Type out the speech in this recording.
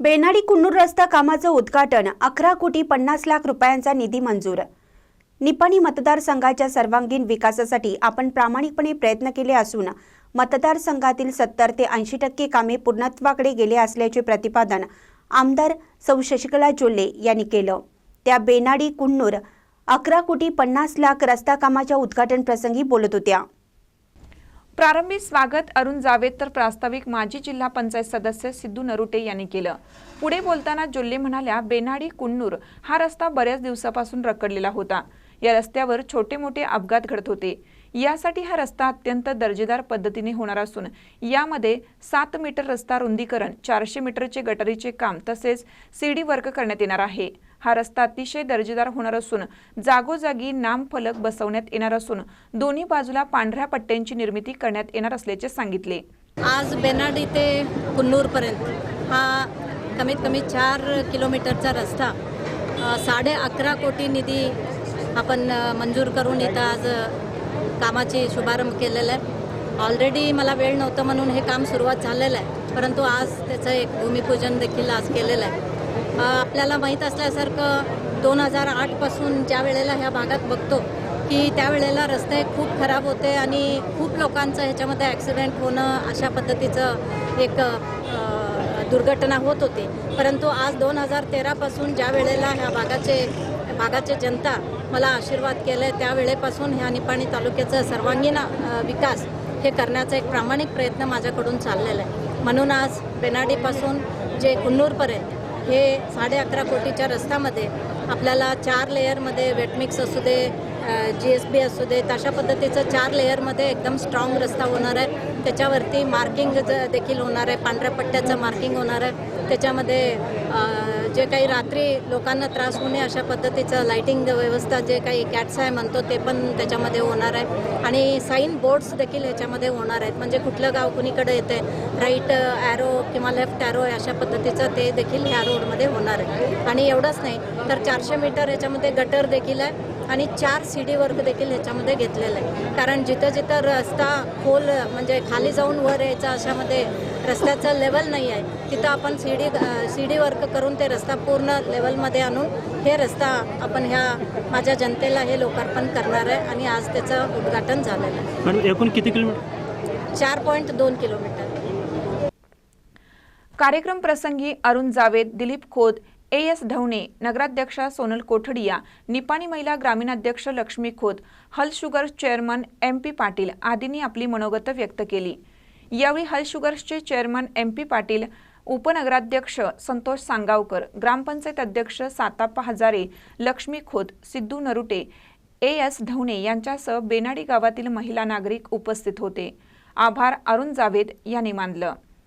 बेनाडी कुन्नूर रस्ता कामाचं उद्घाटन अकरा कोटी पन्नास लाख रुपयांचा निधी मंजूर. निपाणी मतदारसंघाच्या सर्वांगीण विकासासाठी आपण प्रामाणिकपणे प्रयत्न केले असून मतदारसंघातील सत्तर ते ऐंशी टक्के कामे पूर्णत्वाकडे गेले असल्याचे प्रतिपादन आमदार सौ. शशिकला जोल्ले यांनी केलं. त्या बेनाडी कुन्नूर अकरा कोटी पन्नास लाख रस्ता कामाच्या उद्घाटन प्रसंगी बोलत होत्या. प्रारंभी स्वागत अरुण जावेद तर प्रास्ताविक माजी जिल्हा पंचायत सदस्य सिद्धू नरुटे यांनी केलं. पुढे बोलताना जोल्ले म्हणाल्या बेनाडी कुन्नूर हा रस्ता बऱ्याच दिवसापासून रखडलेला होता. या रस्त्यावर छोटे मोठे अपघात घडत होते. यासाठी हा रस्ता अत्यंत दर्जेदार पद्धतीने होणार असून यामध्ये सात मीटर रस्ता रुंदीकरण चारशे मीटरचे गटारीचे काम तसेच सीडी वर्क करण्यात येणार आहे. हा रस्ता अतिशय दर्जेदार होणार असून जागोजागी नामफलक बसवण्यात येणार असून दोन्ही बाजूला पांढऱ्या पट्ट्यांची निर्मिती करण्यात येणार असल्याचे सांगितले. आज बेनाड ते कुन्नूरपर्यंत हा कमीत कमी चार किलोमीटरचा रस्ता साडे अकरा कोटी निधी आपण मंजूर करून इथं आज कामाची शुभारंभ केलेला आहे. ऑलरेडी मला वेळ नव्हतं म्हणून हे काम सुरुवात झालेलं आहे परंतु आज त्याचं एक भूमिपूजन देखील आज केलेलं आहे. आपल्याला माहीत असल्यासारखं दोन हजार आठपासून ज्या वेळेला ह्या भागात बघतो की त्यावेळेला रस्ते खूप खराब होते आणि खूप लोकांचं ह्याच्यामध्ये ॲक्सिडेंट होणं अशा पद्धतीचं एक दुर्घटना होत होती. परंतु आज दोन हजार तेरापासून ज्या वेळेला ह्या भागाचे भागाचे जनता मला आशीर्वाद केले त्यावेळेपासून ह्या निपाणी तालुक्याचं सर्वांगीण विकास हे करण्याचा एक प्रामाणिक प्रयत्न माझ्याकडून चाललेला आहे. म्हणून आज बेनाडीपासून जे कुन्नूरपर्यंत हे साडे अकरा कोटीच्या रस्त्यामध्ये आपल्याला चार लेअरमध्ये वेटमिक्स असू दे जी एस बी असू दे तशा पद्धतीचं चार लेअरमध्ये एकदम स्ट्रॉंग रस्ता होणार आहे. त्याच्यावरती मार्किंग देखील होणार आहे. पांढऱ्या पट्ट्याचं मार्किंग होणार आहे. त्याच्यामध्ये जे काही रात्री लोकांना त्रास होणे अशा पद्धतीचं लाईटिंग व्यवस्था जे काही कॅट्स आहे म्हणतो ते पण त्याच्यामध्ये होणार आहे. आणि साईन बोर्ड्स देखील ह्याच्यामध्ये होणार आहेत. म्हणजे कुठलं गाव कुणीकडे येते राईट ॲरो किंवा लेफ्ट ॲरो अशा पद्धतीचं ते देखील ह्या रोडमध्ये होणार आहे. आणि एवढंच नाही तर चारशे मीटर ह्याच्यामध्ये गटर देखील आहे आणि चार सी डी वर्क देखील ह्याच्यामध्ये घेतलेलं आहे. कारण जिथं जिथं रस्ता खोल म्हणजे खाली जाऊन वर यायचा अशामध्ये रस्त्याचं लेवल नाही आहे तिथं आपण C D C D work करून ते रस्ता पूर्ण लेवलमध्ये आणून हे रस्ता आपण ह्या माझ्या जनतेला हे लोकार्पण करणार आहे आणि आज त्याचं उद्घाटन झालेलं आहे. एकूण किती किलोमीटर? चार पॉईंट दोन किलोमीटर. कार्यक्रम प्रसंगी अरुण जावेद दिलीप खोत ए एस ढवणे नगराध्यक्षा सोनल कोठडिया निपाणी महिला ग्रामीण अध्यक्ष Laxmi Khot Hal sugar chairman M P Patil आदींनी आपली मनोगत व्यक्त केली. यावेळी हल शुगर्सचे चेअरमन एम पी पाटील उपनगराध्यक्ष संतोष सांगावकर ग्रामपंचायत अध्यक्ष साताप्पा हजारे लक्ष्मी खोत सिद्धू नरुटे ए एस ढवणे यांच्यासह बेनाडी गावातील महिला नागरिक उपस्थित होते. आभार अरुण जावेद यांनी मानलं.